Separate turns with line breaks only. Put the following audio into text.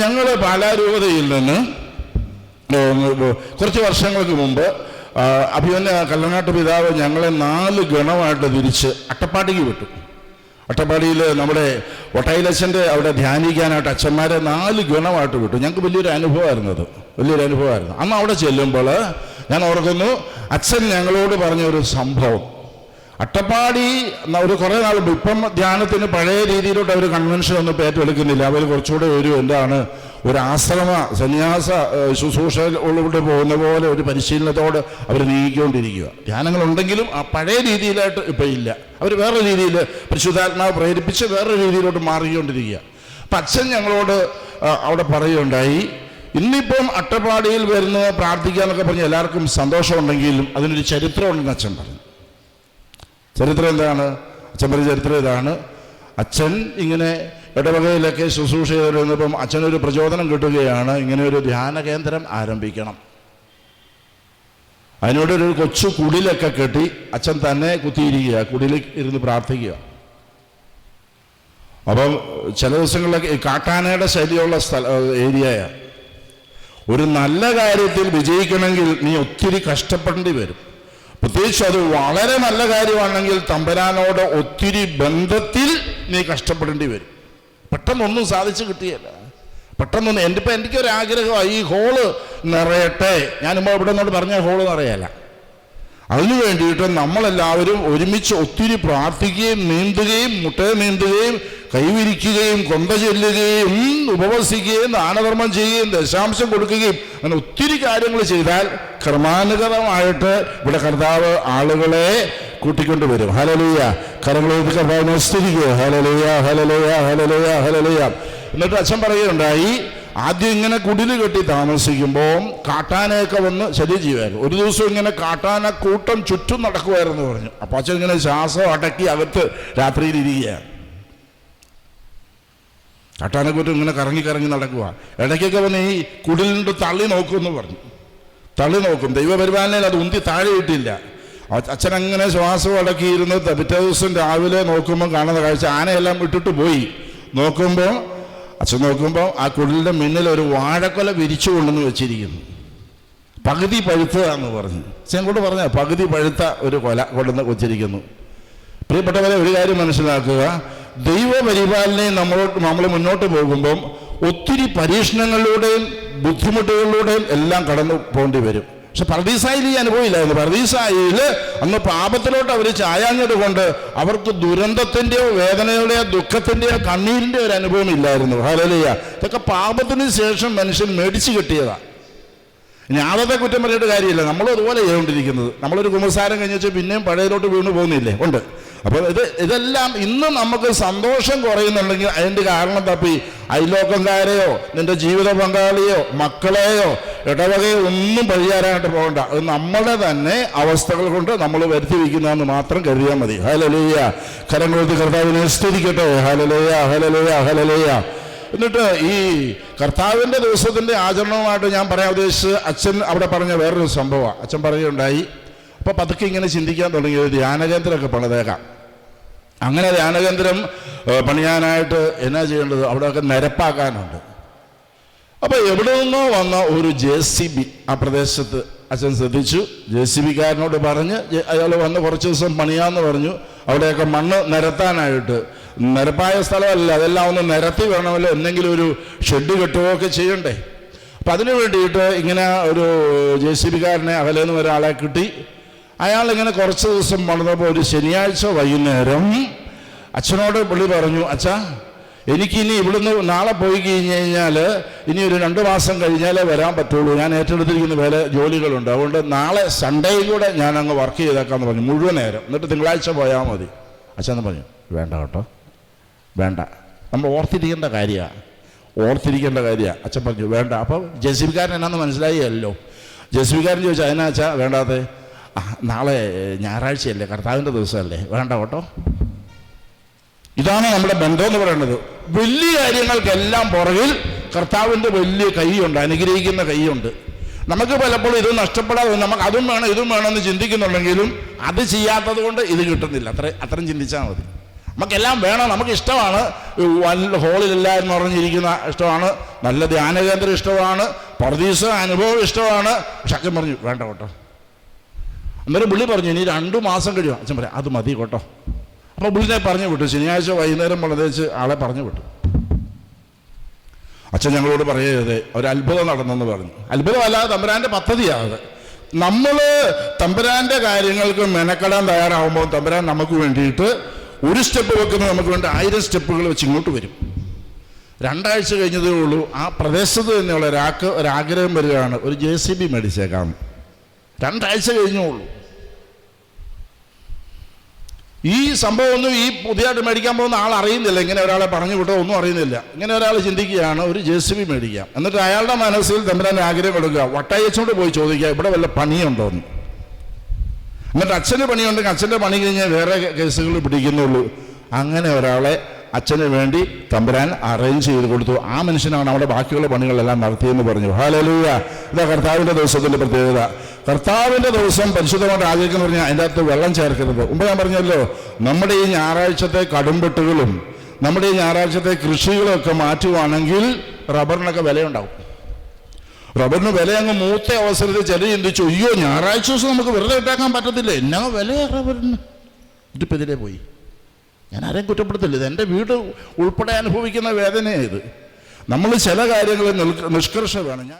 ഞങ്ങൾ പാലാരൂപതയിൽ നിന്ന് കുറച്ച് വർഷങ്ങൾക്ക് മുമ്പ് അഭിമന്യ കല്ലനാട്ട് പിതാവ് ഞങ്ങളെ നാല് ഗണമായിട്ട് തിരിച്ച് അട്ടപ്പാടിക്ക് വിട്ടു. അട്ടപ്പാടിയിൽ നമ്മുടെ ഒട്ടയിലച്ഛന്റെ അവിടെ ധ്യാനിക്കാനായിട്ട് അച്ഛന്മാരെ നാല് ഗണമായിട്ട് വിട്ടു. ഞങ്ങൾക്ക് വലിയൊരു അനുഭവമായിരുന്നു അത്. വലിയൊരു അനുഭവമായിരുന്നു. അന്ന് അവിടെ ചെല്ലുമ്പോൾ ഞാൻ ഓർക്കുന്നു അച്ഛൻ ഞങ്ങളോട് പറഞ്ഞ ഒരു സംഭവം. അട്ടപ്പാടി ഒരു കുറേ നാൾ ഇപ്പം ധ്യാനത്തിന് പഴയ രീതിയിലോട്ട് അവർ കൺവെൻഷൻ ഒന്നും പേറ്റെടുക്കുന്നില്ല അവർ കുറച്ചുകൂടെ ഒരു എന്താണ് ഒരു ആശ്രമ സന്യാസ ശുശ്രൂഷ ശുശ്രൂഷകളോട് പോകുന്ന പോലെ ഒരു പരിശീലനത്തോട് അവർ നീങ്ങിക്കൊണ്ടിരിക്കുക. ധ്യാനങ്ങളുണ്ടെങ്കിലും ആ പഴയ രീതിയിലായിട്ട് ഇപ്പം ഇല്ല. അവർ വേറെ രീതിയിൽ പരിശുദ്ധാത്മാവ് പ്രേരിപ്പിച്ച് വേറെ രീതിയിലോട്ട് മാറിക്കൊണ്ടിരിക്കുക. അപ്പം അച്ഛൻ ഞങ്ങളോട് അവിടെ പറയുകയുണ്ടായി ഇന്നിപ്പം അട്ടപ്പാടിയിൽ വരുന്ന പ്രാർത്ഥിക്കുക എന്നൊക്കെ പറഞ്ഞ് എല്ലാവർക്കും സന്തോഷമുണ്ടെങ്കിലും അതിനൊരു ചരിത്രമുണ്ടെന്ന് അച്ഛൻ പറഞ്ഞു. ചരിത്രം എന്താണ് അച്ഛൻ പറഞ്ഞ ചരിത്രം ഇതാണ്. അച്ഛൻ ഇങ്ങനെ ഇടവകയിലൊക്കെ ശുശ്രൂഷ ചെയ്തിരുന്നപ്പം അച്ഛനൊരു പ്രചോദനം കിട്ടുകയാണ് ഇങ്ങനെ ഒരു ധ്യാന കേന്ദ്രം ആരംഭിക്കണം. അതിനോട് ഒരു കൊച്ചു കുടിലൊക്കെ കെട്ടി അച്ഛൻ തന്നെ കുത്തിയിരിക്കുക കുടിലിൽ ഇരുന്ന് പ്രാർത്ഥിക്കുക. അപ്പം ചില ദിവസങ്ങളിലൊക്കെ കാട്ടാനയുടെ ശൈലിയുള്ള സ്ഥല ഏരിയയാണ്. ഒരു നല്ല കാര്യത്തിൽ വിജയിക്കണമെങ്കിൽ നീ ഒത്തിരി കഷ്ടപ്പെടേണ്ടി വരും. പ്രത്യേകിച്ച് അത് വളരെ നല്ല കാര്യമാണെങ്കിൽ തമ്പരാനോട് ഒത്തിരി ബന്ധത്തിൽ നീ കഷ്ടപ്പെടേണ്ടി വരും. പെട്ടെന്നൊന്നും സാധിച്ചു കിട്ടിയല്ല. പെട്ടെന്നൊന്നും എന്റെ ഇപ്പം എനിക്ക് ഒരു ആഗ്രഹമാണ് ഈ ഹോൾ നിറയട്ടെ. ഞാനിപ്പോൾ ഇവിടെ നിന്നോട് പറഞ്ഞ ഹോൾ നിറയല്ല. അതിനു വേണ്ടിയിട്ട് നമ്മളെല്ലാവരും ഒരുമിച്ച് ഒത്തിരി പ്രാർത്ഥിക്കുകയും നീന്തുകയും മുട്ടയെ നീന്തുകയും കൈവിരിക്കുകയും കൊമ്പ ചെല്ലുകയും ഉപവസിക്കുകയും ദാനധർമ്മം ചെയ്യുകയും ദശാംശം കൊടുക്കുകയും അങ്ങനെ ഒത്തിരി കാര്യങ്ങൾ ചെയ്താൽ ക്രമാനുഗതമായിട്ട് ഇവിടെ കർത്താവ് ആളുകളെ കൂട്ടിക്കൊണ്ട് വരും. ഹലലൂയ കരങ്ങളെടുത്ത് കർത്താവിനെ സ്തുതിക്കുക ഹലലൂയ ഹലലൂയ ഹലലൂയ ഹലലൂയ എന്നിട്ട് അച്ഛൻ പറയുകയുണ്ടായി ആദ്യം ഇങ്ങനെ കുടിൽ കെട്ടി താമസിക്കുമ്പോൾ കാട്ടാനയൊക്കെ വന്ന് ശല്യം ചെയ്യുമായിരുന്നു ഒരു ദിവസം ഇങ്ങനെ കാട്ടാന കൂട്ടം ചുറ്റും നടക്കുമായിരുന്നു പറഞ്ഞു. അപ്പോൾ അച്ഛൻ ഇങ്ങനെ ശ്വാസം അടക്കി അകത്ത് രാത്രിയിൽ ഇരിക്കുകയാണ്. കാട്ടാനക്കൂട്ടം ഇങ്ങനെ കറങ്ങി കറങ്ങി നടക്കുക ഇടയ്ക്കൊക്കെ വന്ന് ഈ കുടിലിന്റെ തള്ളി നോക്കുമെന്ന് പറഞ്ഞു. തള്ളി നോക്കും. ദൈവപരിപാലനയിൽ അത് ഉന്തി താഴെ ഇട്ടില്ല. അച്ഛൻ അങ്ങനെ ശ്വാസം അടക്കിയിരുന്ന് പിറ്റേ ദിവസം രാവിലെ നോക്കുമ്പോൾ കാണുന്ന കാഴ്ച ആനയെല്ലാം ഇട്ടിട്ട് പോയി. നോക്കുമ്പോൾ അച്ഛൻ നോക്കുമ്പോൾ ആ കുടിലിന്റെ മുന്നിൽ ഒരു വാഴക്കൊല വിരിച്ചു കൊണ്ടുവന്ന് വെച്ചിരിക്കുന്നു. പകുതി പഴുത്തതാന്ന് പറഞ്ഞു. അച്ഛൻ കൊണ്ട് പറഞ്ഞ പകുതി പഴുത്ത ഒരു കൊല കൊണ്ടുവന്ന് വെച്ചിരിക്കുന്നു. പ്രിയപ്പെട്ടവരെ ഒരു കാര്യം മനസ്സിലാക്കുക. ദൈവപരിപാലനയും നമ്മളോട്ട് നമ്മൾ മുന്നോട്ട് പോകുമ്പം ഒത്തിരി പരീക്ഷണങ്ങളിലൂടെയും ബുദ്ധിമുട്ടുകളിലൂടെയും എല്ലാം കടന്നു പോകേണ്ടി വരും. പക്ഷെ പർദീസായിൽ ഈ അനുഭവമില്ലായിരുന്നു പർദീസായിൽ അന്ന് പാപത്തിലോട്ട് അവർ ചായാഞ്ഞത് കൊണ്ട് അവർക്ക് ദുരന്തത്തിന്റെയോ വേദനയുടെയോ ദുഃഖത്തിന്റെയോ കണ്ണീരിന്റെയോ ഒരു അനുഭവം ഇല്ലായിരുന്നു. ഹലലിയ ഇതൊക്കെ പാപത്തിന് ശേഷം മനുഷ്യൻ മേടിച്ചു കിട്ടിയതാണ് ഇനി ആദ്യത്തെ കുറ്റം പറഞ്ഞിട്ട് കാര്യമില്ല. നമ്മളും അതുപോലെ ചെയ്തുകൊണ്ടിരിക്കുന്നത്. നമ്മളൊരു കുമ്പസാരം കഴിഞ്ഞാൽ പിന്നെയും പഴയതിലോട്ട് വീണ് പോകുന്നില്ലേ? ഉണ്ട്. അപ്പോൾ ഇത് ഇതെല്ലാം ഇന്ന് നമുക്ക് സന്തോഷം കുറയുന്നുണ്ടെങ്കിൽ അതിന്റെ കാരണം തപ്പി. അയലോക്കംകാരെയോ നിന്റെ ജീവിത പങ്കാളിയോ മക്കളെയോ ഇടവകയോ ഒന്നും പരിചാരാനായിട്ട് പോകണ്ട. അത് നമ്മുടെ തന്നെ അവസ്ഥകൾ കൊണ്ട് നമ്മൾ വരുത്തി വയ്ക്കുന്നതെന്ന് മാത്രം കരുതിയാൽ മതി. ഹലലേയ കരങ്ങളെടുത്ത് കർത്താവിനെ സ്തുതിക്കട്ടെ. ഹലലേയ ഹലലേയ ഹലലേയ എന്നിട്ട് ഈ കർത്താവിന്റെ ദിവസത്തിന്റെ ആചരണവുമായിട്ട് ഞാൻ പറയാൻ ഉദ്ദേശിച്ച് അച്ഛൻ അവിടെ പറഞ്ഞ വേറൊരു സംഭവമാണ്. അച്ഛൻ പറയുകയുണ്ടായി അപ്പോൾ പതുക്കെ ഇങ്ങനെ ചിന്തിക്കാൻ തുടങ്ങി. ഒരു ധ്യാനകേന്ദ്രമൊക്കെ പണിതേക്കാം. അങ്ങനെ ധ്യാനകേന്ദ്രം പണിയാനായിട്ട് എന്നാ ചെയ്യേണ്ടത്? അവിടെയൊക്കെ നിരപ്പാക്കാനുണ്ട്. അപ്പോൾ എവിടെ നിന്നോ വന്ന ഒരു ജെ സി ബി ആ പ്രദേശത്ത് അച്ഛൻ ശ്രദ്ധിച്ചു. ജെ സി ബിക്കാരനോട് പറഞ്ഞ് അയാൾ വന്ന് കുറച്ച് ദിവസം പണിയാന്ന് പറഞ്ഞു. അവിടെയൊക്കെ മണ്ണ് നിരത്താനായിട്ട്. നിരപ്പായ സ്ഥലമല്ല അതെല്ലാം ഒന്ന് നിരത്തി വേണമല്ലോ. എന്തെങ്കിലും ഒരു ഷെഡ് കെട്ടുകയോ ഒക്കെ ചെയ്യണ്ടേ? അപ്പം അതിനു വേണ്ടിയിട്ട് ഇങ്ങനെ ഒരു ജെ സി ബിക്കാരനെ അകലേന്ന് ഒരാളെ കിട്ടി. അയാൾ ഇങ്ങനെ കുറച്ച് ദിവസം വളർന്നപ്പോൾ ഒരു ശനിയാഴ്ച വൈകുന്നേരം അച്ഛനോട് പുള്ളി പറഞ്ഞു അച്ഛാ എനിക്കിനി ഇവിടുന്ന് നാളെ പോയി കഴിഞ്ഞ് കഴിഞ്ഞാൽ ഇനി ഒരു രണ്ട് മാസം കഴിഞ്ഞാലേ വരാൻ പറ്റുള്ളൂ. ഞാൻ ഏറ്റെടുത്തിരിക്കുന്ന വേല ജോലികളുണ്ട്. അതുകൊണ്ട് നാളെ സൺഡേയും കൂടെ ഞാൻ അങ്ങ് വർക്ക് ചെയ്തേക്കാമെന്ന് പറഞ്ഞു മുഴുവൻ നേരം. എന്നിട്ട് തിങ്കളാഴ്ച പോയാൽ മതി. അച്ഛൻ പറഞ്ഞു വേണ്ട കേട്ടോ വേണ്ട. നമ്മൾ ഓർത്തിരിക്കേണ്ട കാര്യമാണ് ഓർത്തിരിക്കേണ്ട കാര്യമാണ് അച്ഛൻ പറഞ്ഞു വേണ്ട. അപ്പോൾ ജെസിബിക്കാരൻ എന്നാന്ന് മനസ്സിലായല്ലോ. ജെസിബിക്കാരൻ ചോദിച്ചാൽ അതിനാ അച്ഛാ നാളെ ഞായറാഴ്ചയല്ലേ കർത്താവിന്റെ ദിവസമല്ലേ? വേണ്ട കേട്ടോ. ഇതാണ് നമ്മുടെ ബന്ധം എന്ന് പറയുന്നത്. വലിയ കാര്യങ്ങൾക്കെല്ലാം പുറകിൽ കർത്താവിന്റെ വലിയ കൈയുണ്ട് അനുഗ്രഹിക്കുന്ന കൈയുണ്ട്. നമുക്ക് പലപ്പോഴും ഇത് നഷ്ടപ്പെടാതെ നമുക്ക് അതും വേണം ഇതും വേണമെന്ന് ചിന്തിക്കുന്നുണ്ടെങ്കിലും അത് ചെയ്യാത്തത് കൊണ്ട് ഇത് കിട്ടുന്നില്ല. അത്ര അത്രയും ചിന്തിച്ചാൽ മതി. നമുക്കെല്ലാം വേണം നമുക്ക് ഇഷ്ടമാണ്. ഹോളിലില്ല എന്ന് പറഞ്ഞിരിക്കുന്ന ഇഷ്ടമാണ്. നല്ല ധ്യാനകേന്ദ്രം ഇഷ്ടമാണ്. പ്രതീസ അനുഭവം ഇഷ്ടമാണ്. പക്ഷെ പറഞ്ഞു വേണ്ട കേട്ടോ. അന്നേരം പുള്ളി പറഞ്ഞു ഇനി രണ്ടു മാസം കഴിയും. അച്ഛൻ പറയാം അത് മതി കേട്ടോ. അപ്പോൾ പുള്ളിനെ പറഞ്ഞു വിട്ടു. ശനിയാഴ്ച വൈകുന്നേരം വളരെ ആളെ പറഞ്ഞു വിട്ടു. അച്ഛൻ ഞങ്ങളോട് പറയരുത് ഒരു അത്ഭുതം നടന്നെന്ന് പറഞ്ഞു. അത്ഭുതമല്ലാതെ തമ്പുരാന്റെ പദ്ധതിയാണത്. നമ്മൾ തമ്പുരാന്റെ കാര്യങ്ങൾക്ക് മെനക്കെടാൻ തയ്യാറാവുമ്പോൾ തമ്പുരാൻ നമുക്ക് വേണ്ടിയിട്ട് ഒരു സ്റ്റെപ്പ് വെക്കുന്നത് നമുക്ക് വേണ്ടി ആയിരം സ്റ്റെപ്പുകൾ വെച്ച് ഇങ്ങോട്ട് വരും. രണ്ടാഴ്ച കഴിഞ്ഞതേ ഉള്ളൂ ആ പ്രദേശത്ത് തന്നെയുള്ള ഒരാഗ്രഹം വരികയാണ് ഒരു ജെ സി ബി മേടിച്ചേക്കാം. രണ്ടാഴ്ച കഴിഞ്ഞുള്ളൂ. ഈ സംഭവമൊന്നും ഈ പുതിയതായിട്ട് മേടിക്കാൻ പോകുന്ന ആൾ അറിയുന്നില്ല. ഇങ്ങനെ ഒരാളെ പറഞ്ഞു വിട്ടോ ഒന്നും അറിയുന്നില്ല. ഇങ്ങനെ ഒരാൾ ചിന്തിക്കുകയാണ് ഒരു ജെ സി ബി മേടിക്കാം. എന്നിട്ട് അയാളുടെ മനസ്സിൽ തമ്പുരാൻ ആഗ്രഹം കൊടുക്കുക വട്ടയച്ചോണ്ട് പോയി ചോദിക്കുക ഇവിടെ വല്ല പണിയുണ്ടോ? എന്ന്. എന്നിട്ട് അച്ഛന്റെ പണിയുണ്ടെങ്കിൽ അച്ഛന്റെ പണി കഴിഞ്ഞാൽ വേറെ കേസുകൾ പിടിക്കുന്നുള്ളൂ. അങ്ങനെ ഒരാളെ അച്ഛന് വേണ്ടി തമ്പുരാൻ അറേഞ്ച് ചെയ്ത് കൊടുത്തു. ആ മനുഷ്യനാണ് അവിടെ ബാക്കിയുള്ള പണികളെല്ലാം നടത്തിയെന്ന് പറഞ്ഞു. ഹാലലൂയ ഇതാ കർത്താവിന്റെ ദിവസത്തിന്റെ പ്രത്യേകത. കർത്താവിന്റെ ദിവസം പരിശുദ്ധമായിട്ട് ആചരിക്കുന്ന പറഞ്ഞാൽ അതിന്റെ അകത്ത് വെള്ളം ചേർക്കരുത്. മുമ്പ് ഞാൻ പറഞ്ഞല്ലോ നമ്മുടെ ഈ ഞായറാഴ്ചത്തെ കടുംപെട്ടുകളും നമ്മുടെ ഈ ഞായറാഴ്ചത്തെ കൃഷികളൊക്കെ മാറ്റുവാണെങ്കിൽ റബ്ബറിനൊക്കെ വിലയുണ്ടാവും. റബ്ബറിന് വില അങ്ങ് മൂത്ത അവസരത്തിൽ ചില ചിന്തിച്ചു അയ്യോ ഞായറാഴ്ച ദിവസം നമുക്ക് വെറുതെ ഇട്ടാക്കാൻ പറ്റത്തില്ല? എന്നാ വില റബ്ബറിന്? ഇതിപ്പോൾ ഇതിലേ പോയി. ഞാൻ ആരെയും കുറ്റപ്പെടുത്തില്ല. ഇത് എന്റെ വീട് ഉൾപ്പെടെ അനുഭവിക്കുന്ന വേദനയാണ് ഇത്. നമ്മൾ ചില കാര്യങ്ങൾ നിഷ്കർഷ വേണം. ഞാൻ